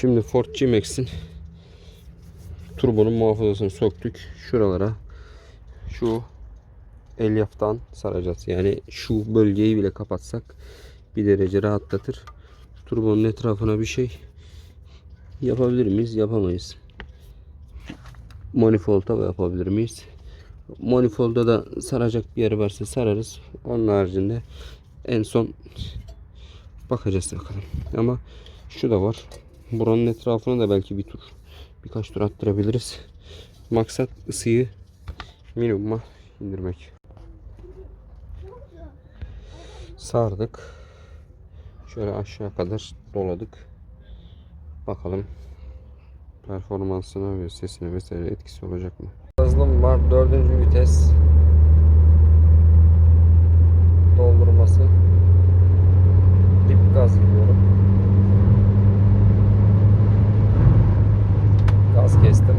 Şimdi Ford G-Max'in turbonun muhafazasını söktük. Şuralara şu elyaftan saracağız. Yani şu bölgeyi bile kapatsak bir derece rahatlatır. Turbonun etrafına bir şey yapabilir miyiz? Yapamayız. Manifold'a yapabilir miyiz? Manifold'a da saracak bir yer varsa sararız. Onun haricinde en son bakacağız bakalım. Ama şu da var. Buranın etrafına da belki bir tur birkaç tur attırabiliriz. Maksat ısıyı minimuma indirmek. Sardık. Şöyle aşağı kadar doladık. Bakalım performansına ve sesine vesaire etkisi olacak mı? Hızlım var. Dördüncü vites. Doldurması. Dip gaz gidiyorum. естественно.